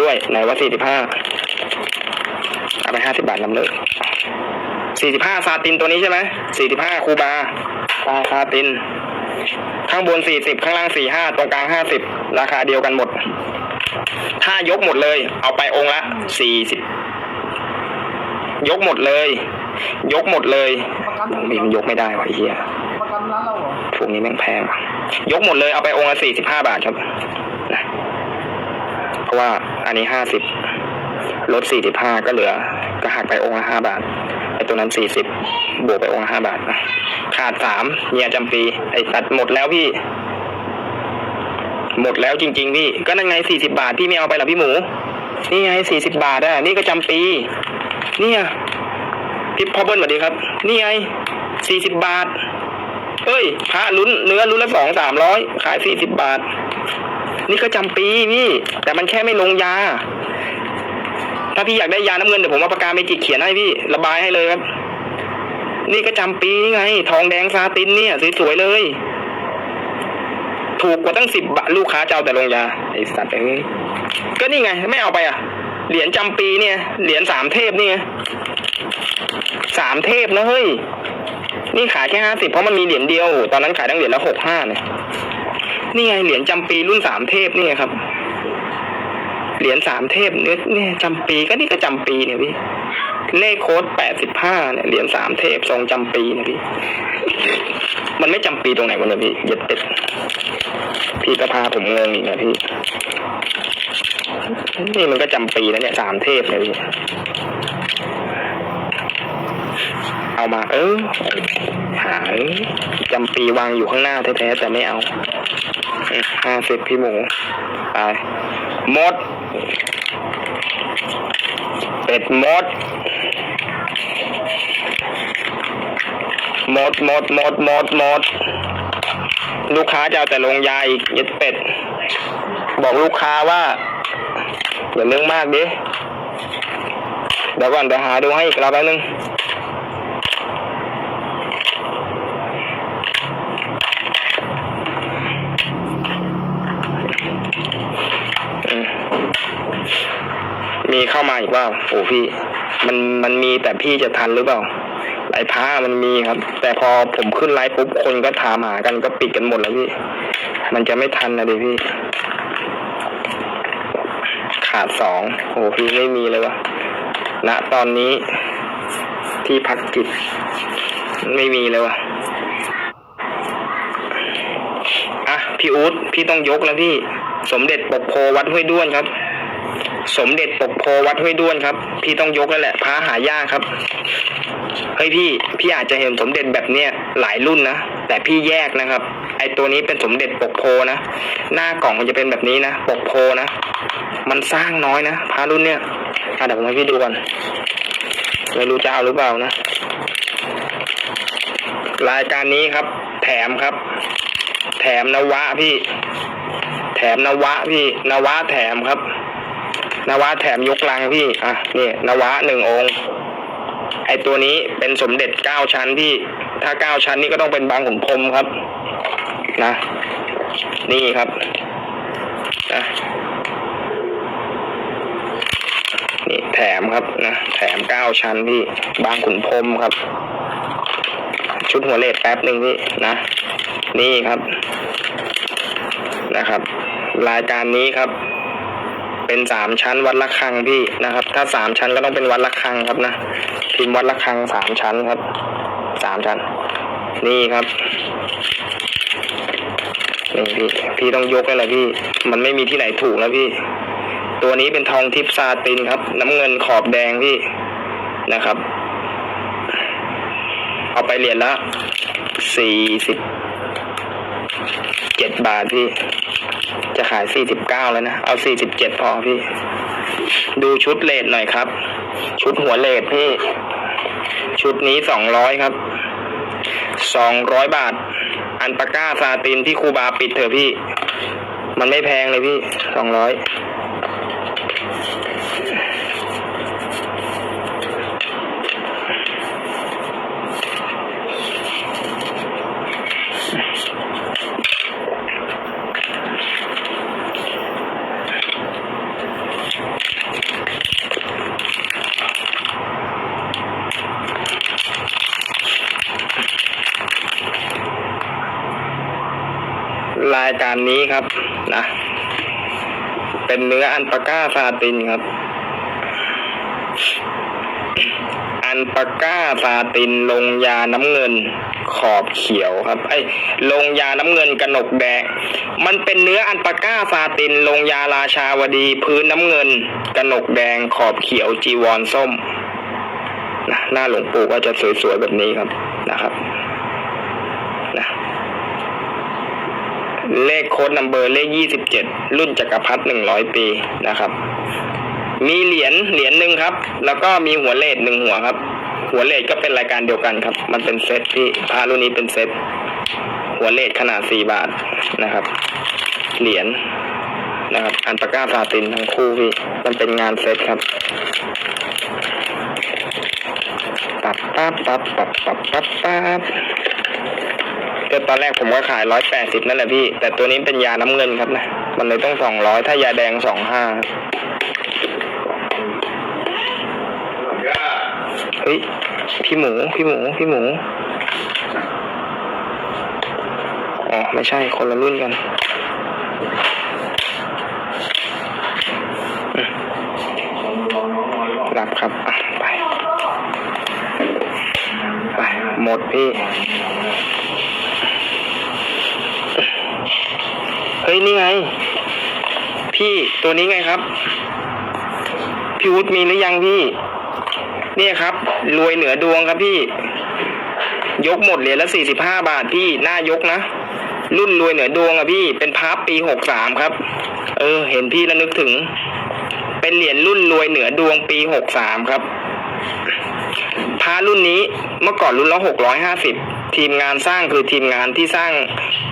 ด้วยไหนว่าสี่สิบห้าเอาไปห้าสิบบาทนำเลยสี่สิบห้าซาตินตัวนี้ใช่ไหมสี่สิบห้าคูบาตาซาติน ข้างบนสี่สิบข้างล่างสี่ห้าตรงกลางห้าสิบราคาเดียวกันหมด ถ้ายกหมดเลย เอาไปองค์ละสี่สิบยกหมดเลย ยกหมดเลยมันยกไม่ได้วะไอ้เหี้ยประกันร้านเราเหรอพวกนี้แม่งแพงยกหมดเลยเอาไปองค์ละสี่สิบห้าบาทครับนะเพราะว่า อันนี้ห้าสิบลดสี่สิบห้าก็เหลือ ก็หักไปองค์ละห้าบาทไอ้ตัวนั้นสี่สิบบวกไปองค์ละห้าบาทขาดสามเนี่ยจำปีไอ้สัตว์หมดแล้วพี่ หมดแล้วจริง ๆ พี่ ก็นั่นไงสี่สิบาทพี่ไม่เอาไปหรอพี่หมู นี่ไงสี่สิบาทอะนี่ก็จำปี เนี่ยพี่พอเบิ้ลสวัสดีครับ นี่ไงสี่สิบบาทเอ้ยพระลุ้นเนื้อลุ้นละสองสามร้อยขายสี่สิบบาท นี่ก็จำปีพี่ แต่มันแค่ไม่ลงยา ถ้าพี่อยากได้ยาน้ำเงินเดี๋ยวผมเอาปากกาเมจิกเขียนให้พี่ ระบายให้เลยครับ นี่ก็จำปีไง ทองแดงซาตินเนี่ยสวยๆเลย ถูกกว่าตั้งสิบบาทลูกค้าเจ้าแต่ลงยาไอสัตว์เอ้ยก็นี่ไง ไม่เอาไปอะ เหรียญจำปีเนี่ย เหรียญสามเทพเนี่ไงสามเทพนะเฮ้ย นี่ขายแค่ห้าสิบเพราะมันมีเหรียญเดียว ตอนนั้นขายตั้งเหรียญละหกห้าเนี่ย นี่ไงเหรียญจำปีรุ่นสามเทพนี่ไงครับ เหรียญสามเทพเนี่ยเนี่ยจำปีก็นี่ก็จำปีเนี่ยพี่เลขโค้ดแปดสิบห้าเนี่ยเหรียญสามเทพทรงจำปีเนี่ยพี่ มันไม่จำปีตรงไหนวะเนี่ยพี่เย็ดเป็ดพี่ก็พาผมงงอีกนะพี่ นี่มันก็จำปีแล้วเนี่ยสามเทพเลยพี่ เอามาเออหายจำปีวางอยู่ข้างหน้าแท้ๆแต่ไม่เอา ห้าสิบพี่หมู ไป มด เป็ดมด มดมดมดมดมด ลูกค้าจะเอาแต่ลงยาอีกเย็ดเป็ด บอกลูกค้าว่าอย่าเรื่องมากดิ เดี๋ยวก่อนเดี๋ยวหาดูให้อีกรอบแป๊บนึง เข้ามาอีกว่าโอ้พี่ มันมันมีแต่พี่จะทันหรือเปล่าไลฟ์พ้ามันมีครับ แต่พอผมขึ้นไลฟ์ปุ๊บคนก็ถามหากันก็ปิดกันหมดแล้วพี่ มันจะไม่ทันนะดิพี่ ขาดสองโอ้พี่ไม่มีเลยวะณตอนนี้ ที่พักจิต ไม่มีเลยวะอะพี่อู๊ดพี่ต้องยกแล้วพี่ สมเด็จปกโพวัดห้วยด้วนครับ สมเด็จปกโพวัดห้วยด้วนครับ พี่ต้องยกแล้วแหละพระหายากครับเฮ้ยพี่พี่อาจจะเห็นสมเด็จแบบเนี้ยหลายรุ่นนะแต่พี่แยกนะครับ ไอตัวนี้เป็นสมเด็จปกโพนะ หน้ากล่องมันจะเป็นแบบนี้นะปกโพนะ มันสร้างน้อยนะพระรุ่นเนี้ยเดี๋ยวผมให้พี่ดูก่อนไม่รู้จะเอาหรือเปล่านะรายการนี้ครับ แถมครับ แถมนวะพี่ แถมนวะพี่นวะแถมครับ นวะแถมยกลังพี่ อะนี่นวะหนึ่งองค์ ไอตัวนี้เป็นสมเด็จเก้าชั้นพี่ ถ้าเก้าชั้นนี่ก็ต้องเป็นบางขุนพรมครับ นะ นี่ครับนะนี่แถมครับนะ แถมเก้าชั้นพี่ บางขุนพรมครับ ชุดหัวเลดแป๊บหนึ่งพี่นะ นี่ครับ นะครับ รายการนี้ครับ เป็นสามชั้นวัดละคังพี่นะครับ ถ้าสามชั้นก็ต้องเป็นวัดละคังครับนะพิมพ์วัดละคังสามชั้นครับสามชั้น นี่ครับนี่พี่พี่ต้องยกเลยแหละพี่ มันไม่มีที่ไหนถูกแล้วพี่ ตัวนี้เป็นทองทิพซาตินครับ น้ำเงินขอบแดงพี่นะครับ เอาไปเหรียญละสี่สิบ เจ็ดบาทพี่ จะขายสี่สิบเก้าแล้วนะ เอาสี่สิบเจ็ดพอพี่ ดูชุดเลดหน่อยครับ ชุดหัวเลดพี่ ชุดนี้สองร้อยครับสองร้อยบาท อันปาก้าซาตินที่ครูบาปิดเถอะพี่ มันไม่แพงเลยพี่สองร้อยายการนี้ครับนะเป็นเนื้ออันปาก้าซาตินครับ อันปาก้าซาตินลงยาน้ำเงินขอบเขียวครับ ไอ้ลงยาน้ำเงินกระหนกแดง มันเป็นเนื้ออันปาก้าซาติน ลงยาราชาวดีพื้นน้ำเงินกระหนกแดงขอบเขียวจีวรส้มนะหน้าหลวงปู่ก็จะสวยๆแบบนี้ครับนะครับนะ เลขโค้ดนัมเบอร์เลขยี่สิบเจ็ดรุ่นจักรพรรดิหนึ่งร้อยปีนะครับ มีเหรียญเหรียญหนึ่งครับ แล้วก็มีหัวเลดหนึ่งหัวครับ หัวเลดก็เป็นรายการเดียวกันครับ มันเป็นเซตที่พารุ่นนี้เป็นเซตหัวเลดขนาดสี่บาทนะครับ เหรียญนะครับ อันปาก้าซาตินทั้งคู่พี่ มันเป็นงานเซตครับปับปั๊บปั๊บปั๊บปั๊บปั๊บปั๊บ ก็ตอนแรกผมก็ขายร้อยแปดสิบนั่นแหละพี่ แต่ตัวนี้เป็นยาน้ำเงินครับนะ มันเลยต้องสองร้อยถ้ายาแดงสองห้าเฮ้ยพี่หมูพี่หมูพี่หมูอ๋อไม่ใช่คนละรุ่นกันหลับครับไป ไป หมดพี่ เฮ้ยนี่ไง พี่ตัวนี้ไงครับ พี่วุฒิมีหรือยังพี่ เนี่ยครับ รวยเหนือดวงครับพี่ ยกหมดเหรียญละสี่สิบห้าบาทพี่หน้ายกนะ รุ่นรวยเหนือดวงอะพี่ เป็นพับปีหกสามครับ เออ เห็นพี่แล้วนึกถึง เป็นเหรียญรุ่นรวยเหนือดวงปีหกสามครับพารุ่นนี้เมื่อก่อนรุ่นละหกร้อยห้าสิบทีมงานสร้างคือทีมงานที่สร้าง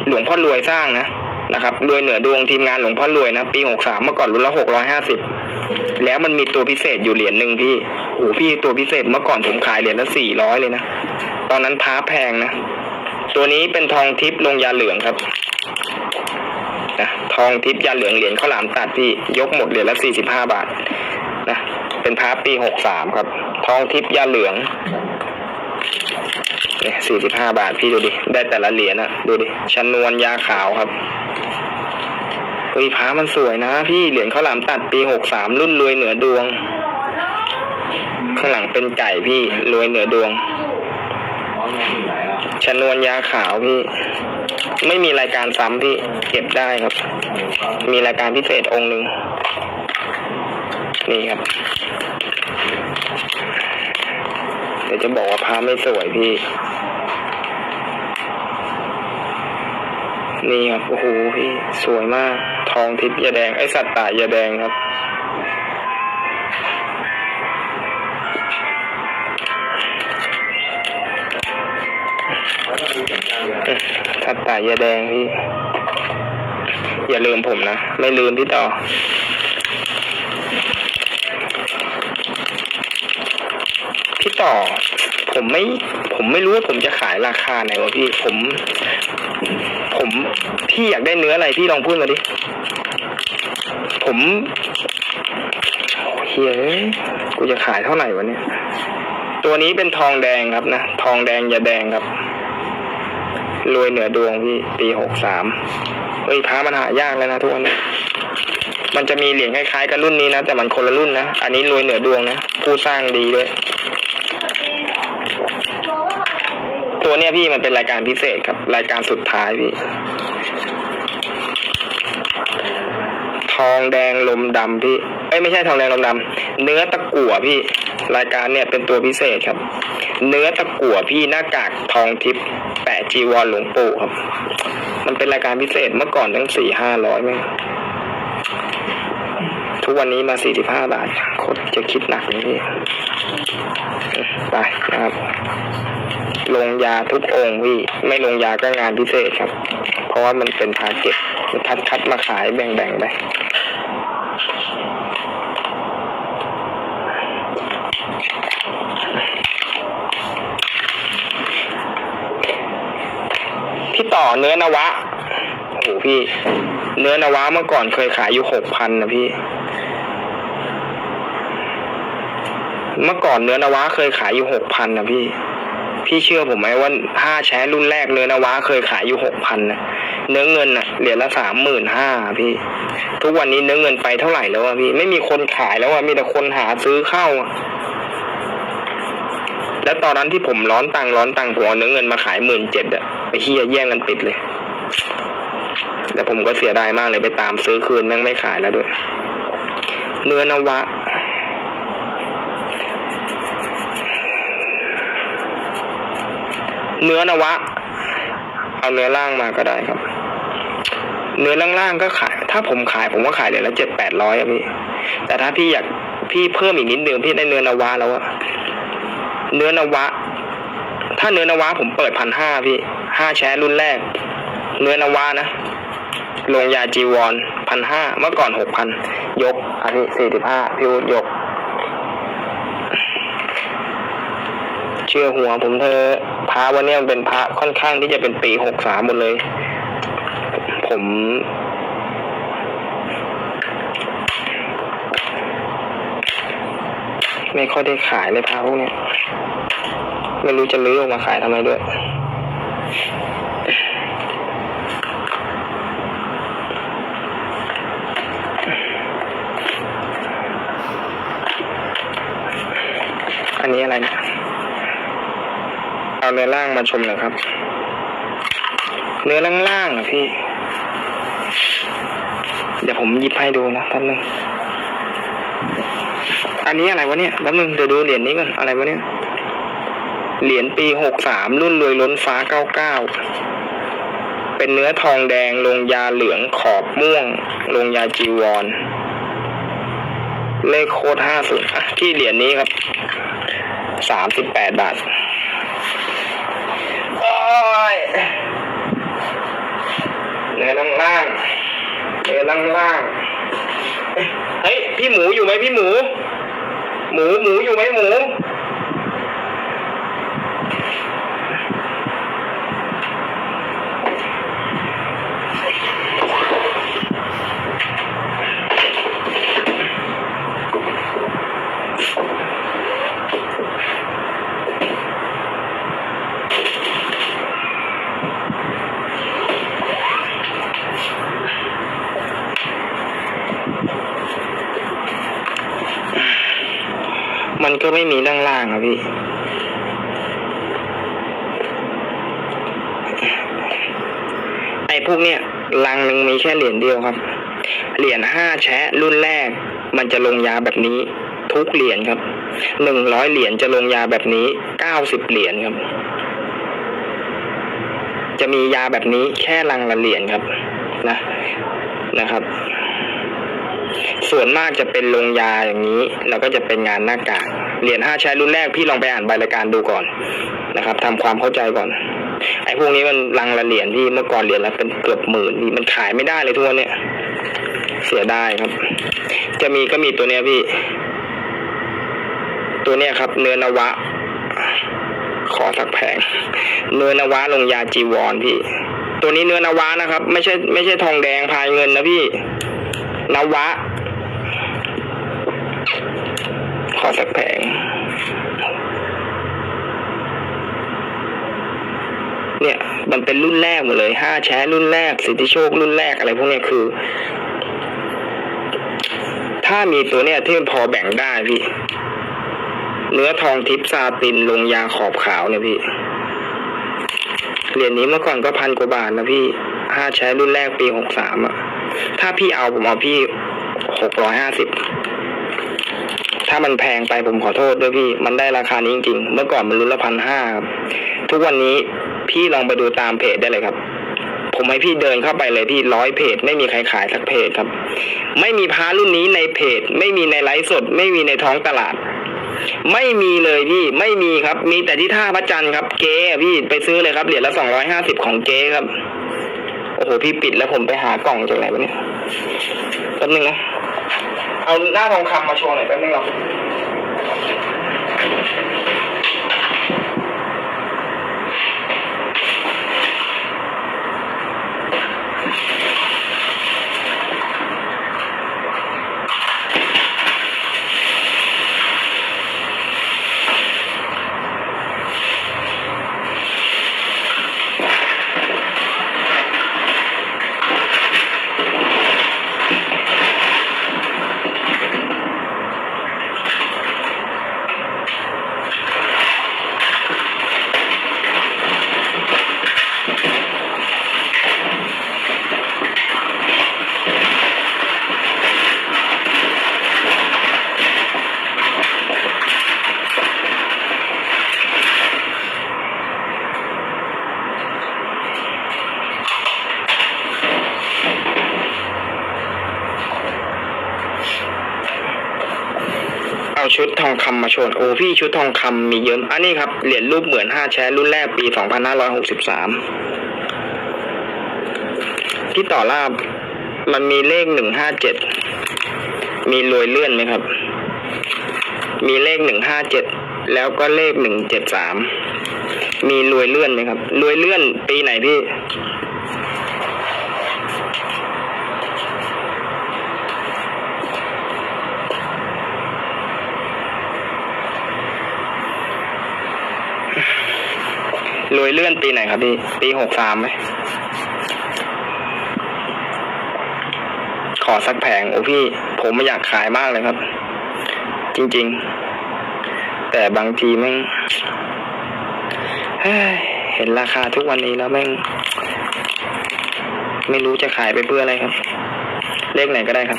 หลวงพ่อรวยสร้างนะ นะครับรวยเหนือดวงทีมงานหลวงพ่อรวยนะ ปีหกสามเมื่อก่อนรุ่นละหกร้อยห้าสิบแล้วมันมีตัวพิเศษอยู่เหรียญหนึ่งพี่โอ้พี่ตัวพิเศษเมื่อก่อนผมขายเหรียญละสี่ร้อยเลยนะ ตอนนั้นพ้าแพงนะ ตัวนี้เป็นทองทิพย์ลงยาเหลืองครับนะทองทิพย์ยาเหลืองเหรียญข้าวหลามตัดพี่ยกหมดเหรียญละสี่สิบห้าบาทนะเป็นพ้าปีหกสามครับ ทองทิพย์ยาเหลือง เนี่ยสี่สิบห้าบาทพี่ดูดิ ได้แต่ละเหรียญอะดูดิชนวนยาขาวครับเฮ้ยพามันสวยนะ พี่เหรียญข้าวหลามตัดปีหกสามรุ่นรวยเหนือดวง ข้างหลังเป็นไก่พี่รวยเหนือดวงชนวนยาขาวพี่ ไม่มีรายการซ้ำพี่ เก็บได้ครับ มีรายการพิเศษองค์หนึ่งนี่ครับ เดี๋ยวจะบอกว่าพระไม่สวยพี่ นี่ครับโอ้โหพี่สวยมาก ทองทิพย์ยาแดงไอสัตว์ป่ายาแดงครับสัตว์ป่ายาแดงพี่ อย่าลืมผมนะ ไม่ลืมพี่ต่อ ต่อ ผมไม่ ผมไม่รู้ว่าผมจะขายราคาไหนวะพี่ ผม ผมพี่อยากได้เนื้ออะไรพี่ลองพูดมาดิ ผมโอ้เฮ้ยกูจะขายเท่าไหร่วะเนี่ย ตัวนี้เป็นทองแดงครับนะ ทองแดงยาแดงครับ รวยเหนือดวงพี่ ปีหกสามเฮ้ยพระมันหายากแล้วนะทุกวันนี้มันจะมีเหรียญคล้ายๆกับรุ่นนี้นะ แต่มันคนละรุ่นนะ อันนี้รวยเหนือดวงนะ ผู้สร้างดีด้วย ตัวเนี้ยพี่มันเป็นรายการพิเศษครับ รายการสุดท้ายพี่ ทองแดงลมดำพี่เอ้ยไม่ใช่ทองแดงลมดำเนื้อตะกั่วพี่ รายการเนี่ยเป็นตัวพิเศษครับ เนื้อตะกั่วพี่หน้ากากทองทิพย์แปะจีวรหลวงปู่ครับ มันเป็นรายการพิเศษเมื่อก่อนตั้งสี่ห้าร้อยมั้งทุกวันนี้มาสี่สิบห้าบาทโคตรจะคิดหนักเลยพี่ไปนะครับ ลงยาทุกองค์พี่ไม่ลงยาก็งานพิเศษครับ เพราะว่ามันเป็นพาเก็ตมันคัดคัดมาขายแบ่งๆไปพี่ต่อเนื้อนวะโอ้โหพี่ เนื้อนวะเมื่อก่อนเคยขายอยู่หกพันนะพี่เมื่อก่อนเนื้อนวะเคยขายอยู่หกพันนะพี่ พี่เชื่อผมไหมว่าห้าแชร์รุ่นแรกเนื้อนวะเคยขายอยู่หกพันนะเนื้อเงินอะเหรียญละสามหมื่นห้าพี่ ทุกวันนี้เนื้อเงินไปเท่าไหร่แล้วอะพี่ไม่มีคนขายแล้วอะมีแต่คนหาซื้อเข้าอะแล้วตอนนั้นที่ผมร้อนตังร้อนตังค์ผมเอาเนื้อเงินมาขายหมื่นเจ็ดอะไปเฮียแย่งกันปิดเลย แต่ผมก็เสียดายมากเลยไปตามซื้อคืนแม่งไม่ขายแล้วด้วย เนื้อนวะ เนื้อนวะ เอาเนื้อล่างมาก็ได้ครับ เนื้อล่างๆก็ขาย ถ้าผมขายผมก็ขายเหรียละเจ็ดแปดร้อยอะพี่ แต่ถ้าพี่อยากพี่เพิ่มอีกนิดนึงพี่ได้เนื้อนวะแล้วอะเนื้อนวะ ถ้าเนื้อนวะผมเปิดพันห้าพี่ห้าแชร์รุ่นแรก เนื้อนวะนะลงยาจีวรพันห้าเมื่อก่อนหกพันยก อันนี้สี่สิบห้าพี่วุฒิยก เชื่อหัวผมเธอพระวันนี้มันเป็นพระค่อนข้างที่จะเป็นปีหกสามหมดเลย ผม ไม่ค่อยได้ขายเลยพระพวกนี้ไม่รู้จะลื้อออกมาขายทำไมด้วยอันนี้อะไรเนี่ย เอาเนื้อล่างมาชมหน่อยครับ เนื้อล่างๆอะพี่ เดี๋ยวผมหยิบให้ดูนะแป๊บนึงอันนี้อะไรวะเนี่ยแป๊บนึงเดี๋ยวดูเหรียญนี้ก่อนอะไรวะเนี่ยเหรียญปีหกสามรุ่นรวยล้นฟ้าเก้าเก้าเป็นเนื้อทองแดงลงยาเหลืองขอบม่วง ลงยาจีวร เลขโคดห้าศูนย์ที่เหรียญนี้ครับสามสิบแปดบาท โอ้ย เนื้อล่างล่างๆเนื้อล่างล่างๆเฮ้ยพี่หมูอยู่ไหมพี่หมู หมูหมูอยู่ไหมหมู ไม่มีล่างล่างๆอะพี่ไอ้พวกเนี้ยลังหนึ่งมีแค่เหรียญเดียวครับ เหรียญห้าแชะรุ่นแรก มันจะลงยาแบบนี้ ทุกเหรียญครับหนึ่งร้อยเหรียญจะลงยาแบบนี้เก้าสิบเหรียญครับ จะมียาแบบนี้แค่ลังละเหรียญครับ นะนะครับ ส่วนมากจะเป็นลงยาอย่างนี้ แล้วก็จะเป็นงานหน้ากาก เหรียญห้าใช้รุ่นแรกพี่ลองไปอ่านใบรายการดูก่อนนะครับทำความเข้าใจก่อน ไอ้พวกนี้มันลังละเหรียญที่เมื่อก่อนเหรียญละเป็นเกือบหมื่นพี่มันขายไม่ได้เลยทุกวันเนี้ยเสียได้ครับ จะมีก็มีตัวเนี้ยพี่ ตัวเนี้ยครับ เนื้อนวะ ขอสักแผง เนื้อนวะลงยาจีวรพี่ ตัวนี้เนื้อนวะนะครับ ไม่ใช่ไม่ใช่ทองแดงพายเงินนะพี่นวะ ขอสักแผงเนี่ย มันเป็นรุ่นแรกหมดเลยห้าแชร์รุ่นแรก สิทธิโชครุ่นแรกอะไรพวกนี้คือ ถ้ามีตัวเนี้ยที่มันพอแบ่งได้พี่เนื้อทองทิพซาตินลงยาขอบขาวเนี่ยพี่เหรียญนี้เมื่อก่อนก็พันกว่าบาทนะพี่ห้าแชร์รุ่นแรกปีหกสามอะถ้าพี่เอาผมเอาพี่หกร้อยห้าสิบ ถ้ามันแพงไปผมขอโทษด้วยพี่ มันได้ราคานี้จริงๆ เมื่อก่อนมันรุ่นละพันห้าครับ ทุกวันนี้พี่ลองไปดูตามเพจได้เลยครับ ผมให้พี่เดินเข้าไปเลยพี่ร้อยเพจ ไม่มีใครขายสักเพจครับ ไม่มีพารุ่นนี้ในเพจ ไม่มีในไลฟ์สด ไม่มีในท้องตลาด ไม่มีเลยพี่ไม่มีครับ มีแต่ที่ท่าพระจันทร์ครับ เก๊พี่ไปซื้อเลยครับเหรียญละสองร้อยห้าสิบของเก๊ครับ โอ้โหพี่ปิดแล้วผมไปหากล่องจากไหนวะเนี่ยแป๊บนึงนะ เอาหน้าทองคำมาโชว์หน่อยแป๊บนึงเรา องคำมาโชว์โอ้พี่ชุดทองคำมีเยอะอันนี้ครับเหรียญรูปเหมือนห้าแชร์รุ่นแรกปีสองพันห้าร้อยหกสิบสามที่ต่อลาบมันมีเลขหนึ่งห้าเจ็ดมีรวยเลื่อนไหมครับ มีเลขหนึ่งห้าเจ็ดแล้วก็เลขหนึ่งเจ็ดสามมีรวยเลื่อนไหมครับรวยเลื่อนปีไหนพี่ รวยเลื่อนปีไหนครับพี่ ปีหกสามไหม ขอสักแผง โอ้พี่ ผมไม่อยากขายมากเลยครับ จริง ๆ แต่บางทีแม่งเห็นราคาทุกวันนี้แล้วแม่ง ไม่รู้จะขายไปเพื่ออะไรครับ เลขไหนก็ได้ครับ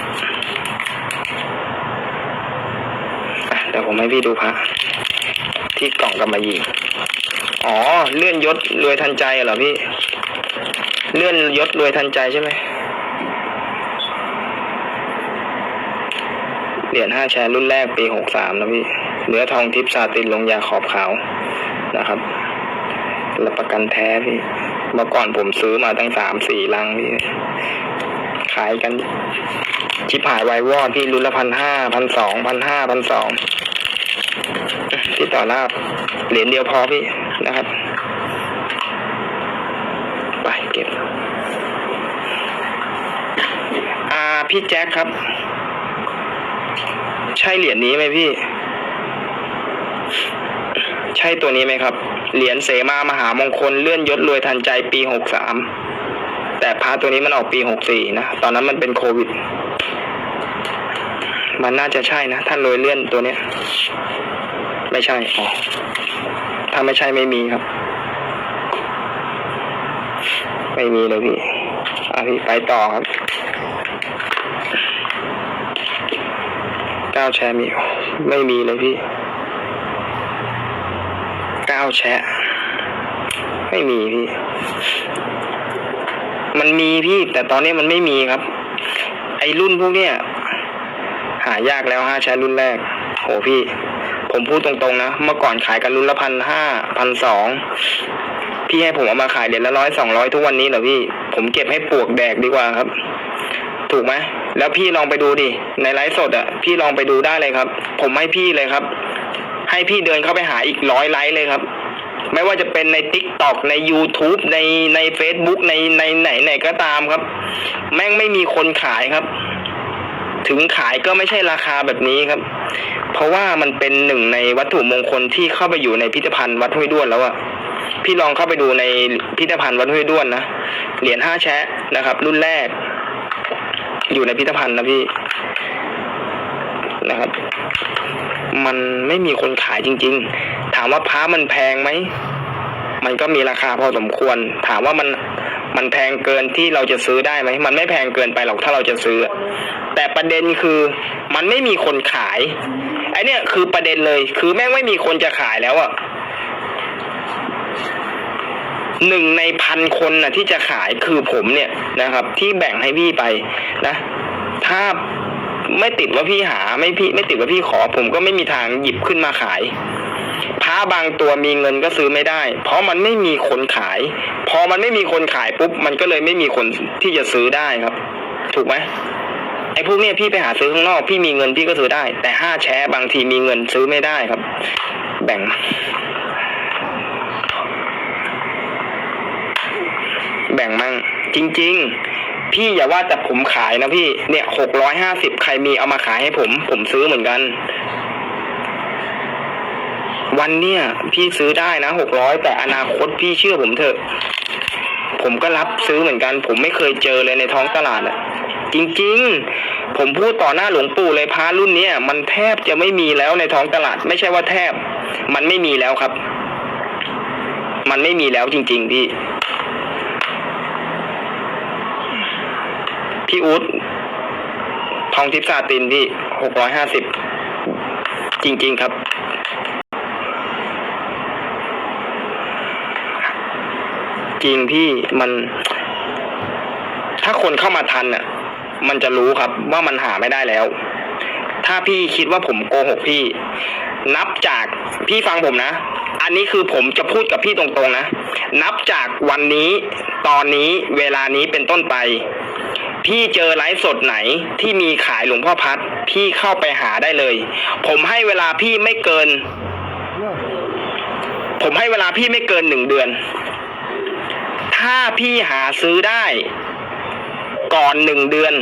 อะเดี๋ยวผมให้พี่ดูพระที่กล่องกำมะหยี่ อ๋อ เลื่อนยศรวยทันใจเหรอพี่ เลื่อนยศรวยทันใจใช่ไหมเหรียญห้าแชร์รุ่นแรกปีหกสามนะพี่ เนื้อทองทิพย์ซาตินลงยาขอบขาวนะครับรับประกันแท้พี่ เมื่อก่อนผมซื้อมาตั้งสามสี่ลังพี่ ขายกัน ชิบหายไวายวอดพี่รุ่นละพันห้าพันสองพันห้าพันสอง ที่ต่อลาบเหรียญเดียวพอพี่นะครับ ไปเก็บ อ่าพี่แจ็คครับ ใช่เหรียญนี้ไหมพี่ ใช่ตัวนี้ไหมครับ เหรียญเสมามหามงคลเลื่อนยศรวยทันใจปีหกสามแต่พาตัวนี้มันออกปีหกสี่นะ ตอนนั้นมันเป็นโควิด มันน่าจะใช่นะถ้าโรยเลื่อนตัวเนี้ย ไม่ใช่อ๋อถ้าไม่ใช่ไม่มีครับ ไม่มีเลยพี่อะพี่ไปต่อครับเก้าแชร์มีไม่มีเลยพี่เก้าแชะไม่มีพี่ มันมีพี่ แต่ตอนนี้มันไม่มีครับ ไอรุ่นพวกเนี้ย หายากแล้วห้าแชร์รุ่นแรกโหพี่ ผมพูดตรงๆนะ เมื่อก่อนขายกันรุ่นละพันห้าพันสองพี่ให้ผมเอามาขายเหรียญละร้อยสองร้อยทุกวันนี้เหรอพี่ ผมเก็บให้ปวกแดกดีกว่าครับ ถูกไหมแล้วพี่ลองไปดูดิ ในไลฟ์สดอะ พี่ลองไปดูได้เลยครับ ผมให้พี่เลยครับ ให้พี่เดินเข้าไปหาอีกร้อยไลฟ์เลยครับ ไม่ว่าจะเป็นใน t ิ k t o k ใน YouTube ในใน Facebook ในในไหนไหนก็ตามครับ แม่งไม่มีคนขายครับ ถึงขายก็ไม่ใช่ราคาแบบนี้ครับ เพราะว่ามันเป็นหนึ่งในวัตถุมงคลที่เข้าไปอยู่ในพิพิธภัณฑ์วัดห้วยด้วนแล้วอะพี่ลองเข้าไปดูในพิพิธภัณฑ์วัดห้วยด้วนนะเหรียญห้าแชะนะครับ รุ่นแรก อยู่ในพิพิธภัณฑ์นะพี่นะครับ มันไม่มีคนขายจริง ๆ ถามว่าพระมันแพงไหมมันก็มีราคาพอสมควร ถามว่ามัน มันแพงเกินที่เราจะซื้อได้ไหมมันไม่แพงเกินไปหรอกถ้าเราจะซื้อ แต่ประเด็นคือมันไม่มีคนขายไอเนี่ยคือประเด็นเลย คือแม่งไม่มีคนจะขายแล้วอะหนึ่งในพันคนนะที่จะขายคือผมเนี่ยนะครับ ที่แบ่งให้พี่ไปนะ ถ้าไม่ติดว่าพี่หาไม่พี่ไม่ติดว่าพี่ขอ ผมก็ไม่มีทางหยิบขึ้นมาขาย พระบางตัวมีเงินก็ซื้อไม่ได้ เพราะมันไม่มีคนขาย พอมันไม่มีคนขายปุ๊บมันก็เลยไม่มีคนที่จะซื้อได้ครับ ถูกไหมไอ้พวกเนี้ยพี่ไปหาซื้อข้างนอกพี่มีเงินพี่ก็ซื้อได้ แต่ห้าแชร์บางทีมีเงินซื้อไม่ได้ครับ แบ่งแบ่งมั่งจริง ๆ พี่อย่าว่าแต่ผมขายนะพี่เนี่ยหกร้อยห้าสิบใครมีเอามาขายให้ผม ผมซื้อเหมือนกัน วันเนี้ยพี่ซื้อได้นะหกร้อยแต่อนาคตพี่เชื่อผมเถอะ ผมก็รับซื้อเหมือนกัน ผมไม่เคยเจอเลยในท้องตลาดอะจริงๆ ผมพูดต่อหน้าหลวงปู่เลยพระรุ่นเนี้ยมันแทบจะไม่มีแล้วในท้องตลาด ไม่ใช่ว่าแทบ มันไม่มีแล้วครับ มันไม่มีแล้วจริง ๆ พี่ พี่อู๊ดทองทิพย์ซาตินพี่หกร้อยห้าสิบจริง ๆ ครับ จริงพี่มันถ้าคนเข้ามาทันอะ มันจะรู้ครับว่ามันหาไม่ได้แล้ว ถ้าพี่คิดว่าผมโกหกพี่ นับจากพี่ฟังผมนะ อันนี้คือผมจะพูดกับพี่ตรงๆนะ นับจากวันนี้ตอนนี้เวลานี้เป็นต้นไป พี่เจอไลฟ์สดไหนที่มีขายหลวงพ่อพัด พี่เข้าไปหาได้เลย ผมให้เวลาพี่ไม่เกิน ผมให้เวลาพี่ไม่เกินหนึ่งเดือน ถ้าพี่หาซื้อได้ก่อนหนึ่งเดือน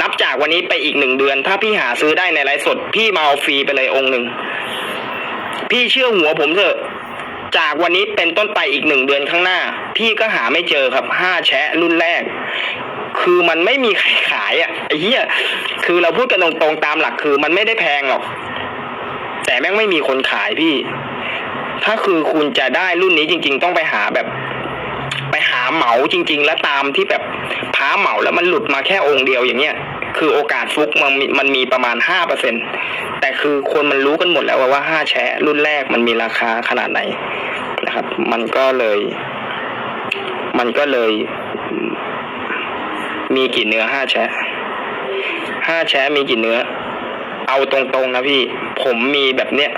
นับจากวันนี้ไปอีกหนึ่งเดือน ถ้าพี่หาซื้อได้ในไลฟ์สด พี่มาเอาฟรีไปเลยองค์หนึ่ง พี่เชื่อหัวผมเถอะ จากวันนี้เป็นต้นไปอีกหนึ่งเดือนข้างหน้า พี่ก็หาไม่เจอครับห้าแชะรุ่นแรก คือมันไม่มีใครขายอะไอ้เหี้ยคือเราพูดกันตรงๆตามหลักคือ มันไม่ได้แพงหรอก แต่แม่งไม่มีคนขายพี่ ถ้าคือคุณจะได้รุ่นนี้จริง ๆ ต้องไปหาแบบ ไปหาเหมาจริง ๆ แล้วตามที่แบบพ้าเหมาแล้วมันหลุดมาแค่องค์เดียวอย่างเงี้ยคือโอกาสฟุกมันมีมันมีประมาณห้าเปอร์เซ็นแต่คือคนมันรู้กันหมดแล้วว่าห้าแชะรุ่นแรกมันมีราคาขนาดไหนนะครับ มันก็เลย มันก็เลย มีกี่เนื้อห้าแชะห้าแชะมีกี่เนื้อ เอาตรงๆนะพี่ ผมมีแบบเนี้ย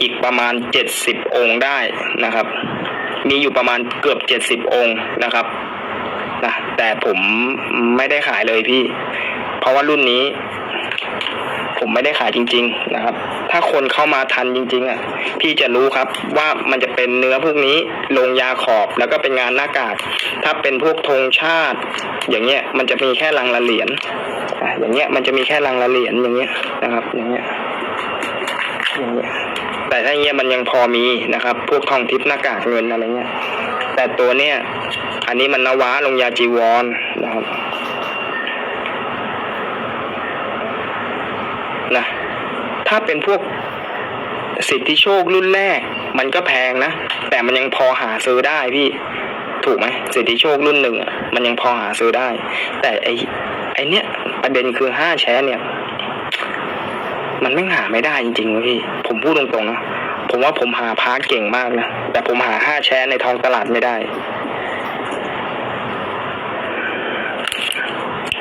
อีกประมาณเจ็ดสิบองค์ได้นะครับ มีอยู่ประมาณเกือบเจ็ดสิบองค์นะครับนะแต่ผมไม่ได้ขายเลยพี่ เพราะว่ารุ่นนี้ ผมไม่ได้ขายจริง ๆนะครับ ถ้าคนเข้ามาทันจริง ๆอะพี่จะรู้ครับว่ามันจะเป็นเนื้อพวกนี้ลงยาขอบแล้วก็เป็นงานหน้ากาก ถ้าเป็นพวกธงชาติ อย่างเงี้ยมันจะมีแค่ลังละเหรียญอย่างเงี้ยมันจะมีแค่ลังละเหรียญอย่างเงี้ยนะครับ อย่างเงี้ยอย่างเงี้ย แต่ถ้าเงี้ยมันยังพอมีนะครับ พวกทองทิพย์หน้ากากเงินอะไรเงี้ย แต่ตัวเนี้ยอันนี้มันนวะลงยาจีวรนะครับนะถ้าเป็นพวกสิทธิโชครุ่นแรก มันก็แพงนะ แต่มันยังพอหาซื้อได้พี่ ถูกไหมสิทธิโชครุ่นหนึ่งอะมันยังพอหาซื้อได้ แต่ไอไอเนี้ยประเด็นคือห้าแชร์เนี่ย มันไม่หาไม่ได้จริงๆเว้ยพี่ ผมพูดตรงๆนะ ผมว่าผมหาพาร์เก่งมากนะ แต่ผมหาห้าแชร์ในท้องตลาดไม่ได้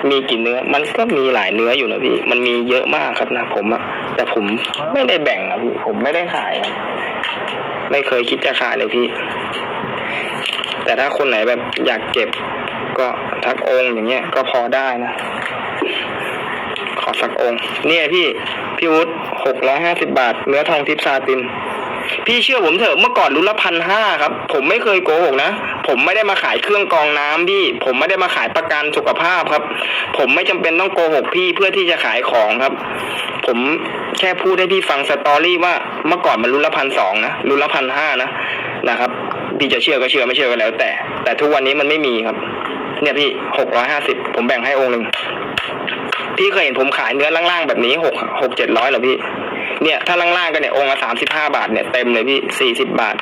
มีกี่เนื้อ มันก็มีหลายเนื้ออยู่นะพี่ มันมีเยอะมากครับนะผมอะแต่ผมไม่ได้แบ่งอะพี่ ผมไม่ได้ขายอะไม่เคยคิดจะขายเลยพี่ แต่ถ้าคนไหนแบบอยากเก็บ ก็ทักองค์อย่างเงี้ย ก็พอได้นะ ขอสักองค์ เนี่ยพี่ พี่วุฒิหกร้อยห้าสิบบาท เนื้อทองทิพซาติน พี่เชื่อผมเถอะเมื่อก่อนรุ่นละพันห้าครับ ผมไม่เคยโกหกนะ ผมไม่ได้มาขายเครื่องกรองน้ำพี่ ผมไม่ได้มาขายประกันสุขภาพครับ ผมไม่จำเป็นต้องโกหกพี่เพื่อที่จะขายของครับ ผมแค่พูดให้พี่ฟังสตอรี่ว่าเมื่อก่อนมันรุ่นละพันสองนะรุ่นละพันห้านะนะครับพี่จะเชื่อก็เชื่อไม่เชื่อก็แล้ว แต่ แต่ทุกวันนี้มันไม่มีครับ เนี่ยพี่หกร้อยห้าสิบผมแบ่งให้องค์หนึ่ง พี่เคยเห็นผมขายเนื้อล่างๆแบบนี้หกหกเจ็ดร้อยเหรอพี่ เนี่ยถ้าล่างๆกันเนี่ยองค์ละสามสิบห้าบาทเนี่ยเต็มเลยพี่สี่สิบบาท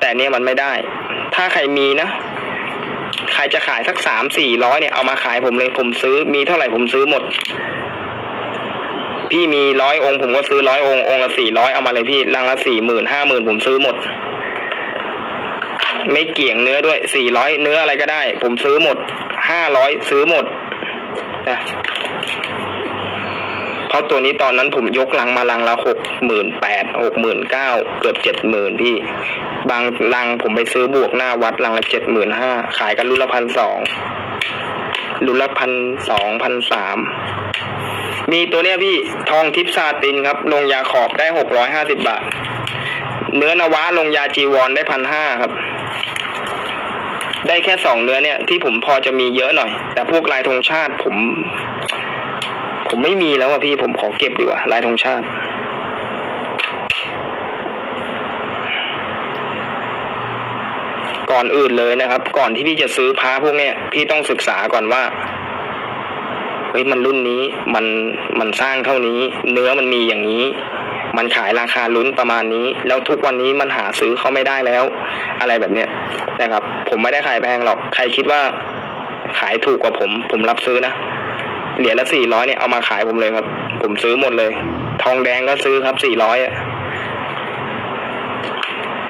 แต่เนี่ยมันไม่ได้ ถ้าใครมีนะ ใครจะขายสักสามสี่ร้อยเนี่ยเอามาขายผมเลยผมซื้อมีเท่าไหร่ผมซื้อหมด พี่มีร้อยองค์ผมก็ซื้อร้อยองค์องค์ละสี่ร้อยเอามาเลยพี่ลังละสี่หมื่นห้าหมื่นผมซื้อหมด ไม่เกี่ยงเนื้อด้วยสี่ร้อยเนื้ออะไรก็ได้ ผมซื้อหมดห้าร้อยซื้อหมดนะ เพราะตัวนี้ตอนนั้นผมยกลังมาลังละหกหมื่นแปดหกหมื่นเก้าเกือบเจ็ดหมื่นพี่ บางลังผมไปซื้อบวกหน้าวัดลังละเจ็ดหมื่นห้าขายกันรุ่นละพันสองรุ่นละพันสองพันสามมีตัวเนี้ยพี่ทองทิพซาตินครับ ลงยาขอบได้หกร้อยห้าสิบบาท เนื้อนวะลงยาจีวรได้พันห้าครับ ได้แค่สองเนื้อเนี่ยที่ผมพอจะมีเยอะหน่อย แต่พวกลายธงชาติผม ผมไม่มีแล้วอะพี่ผมขอเก็บดีกว่าลายธงชาติก่อนอื่นเลยนะครับ ก่อนที่พี่จะซื้อพระพวกเนี้ยพี่ต้องศึกษาก่อนว่าเฮ้ยมันรุ่นนี้มันมันสร้างเท่านี้ เนื้อมันมีอย่างนี้ มันขายราคาลุ้นประมาณนี้ แล้วทุกวันนี้มันหาซื้อเขาไม่ได้แล้ว อะไรแบบเนี้ยนะครับ ผมไม่ได้ขายแพงหรอกใครคิดว่าขายถูกกว่าผม ผมรับซื้อนะ เหรียญละสี่ร้อยเนี่ยเอามาขายผมเลยครับ ผมซื้อหมดเลย ทองแดงก็ซื้อครับสี่ร้อยอะ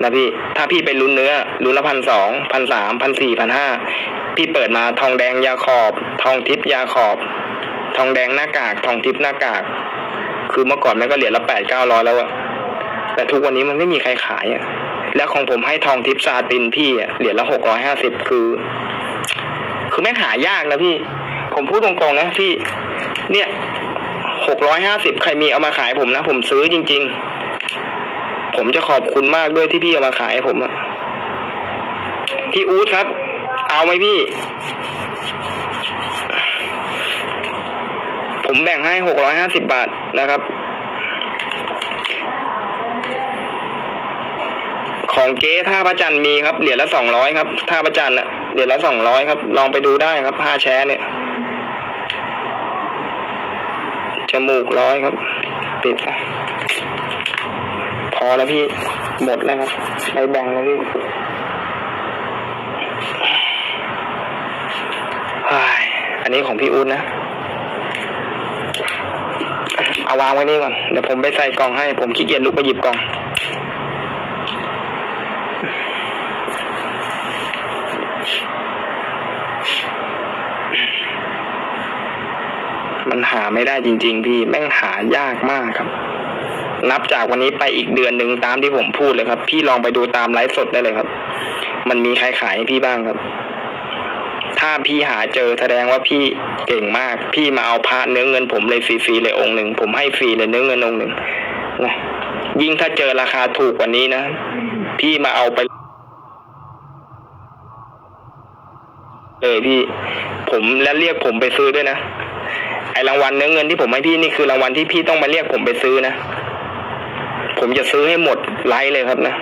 นะพี่ ถ้าพี่ไปลุ้นเนื้อลุ้นละพันสองพันสามพันสี่พันห้าพี่เปิดมาทองแดงยาขอบ ทองทิพย์ยาขอบ ทองแดงหน้ากาก ทองทิพย์หน้ากาก คือเมื่อก่อนแม่ก็เหรียญละแปดเก้าร้อยแล้วอะแต่ทุกวันนี้มันไม่มีใครขายอะแล้วของผมให้ทองทิพย์ซาตินพี่อะเหรียญละหกร้อยห้าสิบคือ คือแม่งหายากนะพี่ ผมพูดตรงๆนะพี่ เนี่ยหกร้อยห้าสิบใครมีเอามาขายผมนะ ผมซื้อจริง ๆ ผมจะขอบคุณมากด้วยที่พี่เอามาขายผมอะพี่อู๊ดครับ เอาไหมพี่ ผมแบ่งให้หกร้อยห้าสิบบาทนะครับ ของเก๊ท่าพระจันทร์มีครับ เหรียญละสองร้อยครับ ท่าพระจันทร์อะเหรียญละสองร้อยครับ ลองไปดูได้ครับผ้าแชร์เนี่ย จมูกร้อยครับ ปิดซะพอแล้วพี่หมดแล้วครับไปแบ่งแล้วพี่อันนี้ของพี่อุ้นนะ เอาวางไว้นี่ก่อน เดี๋ยวผมไปใส่กล่องให้ ผมขี้เกียจลุกไปหยิบกล่อง มันหาไม่ได้จริง ๆ พี่แม่งหายากมากครับ นับจากวันนี้ไปอีกเดือนหนึ่งตามที่ผมพูดเลยครับ พี่ลองไปดูตามไลฟ์สดได้เลยครับ มันมีใครขายให้พี่บ้างครับ ถ้าพี่หาเจอแสดงว่าพี่เก่งมาก พี่มาเอาพระเนื้อเงินผมเลยฟรีๆเลยองค์หนึ่งผมให้ฟรีเลยเนื้อเงินองค์หนึ่งนะยิ่งถ้าเจอราคาถูกกว่านี้นะ พี่มาเอาไปเลยพี่ ผมและเรียกผมไปซื้อด้วยนะ ไอรางวัลเนื้อเงินที่ผมให้พี่นี่คือรางวัลที่พี่ต้องมาเรียกผมไปซื้อนะ ผมจะซื้อให้หมดไลฟ์เลยครับนะ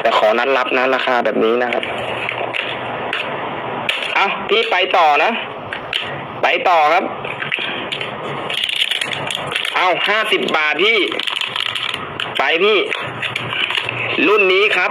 แต่ขอนัดรับนะราคาแบบนี้นะครับ เอาพี่ไปต่อนะ ไปต่อครับ เอาห้าสิบบาทพี่ ไปพี่ รุ่นนี้ครับ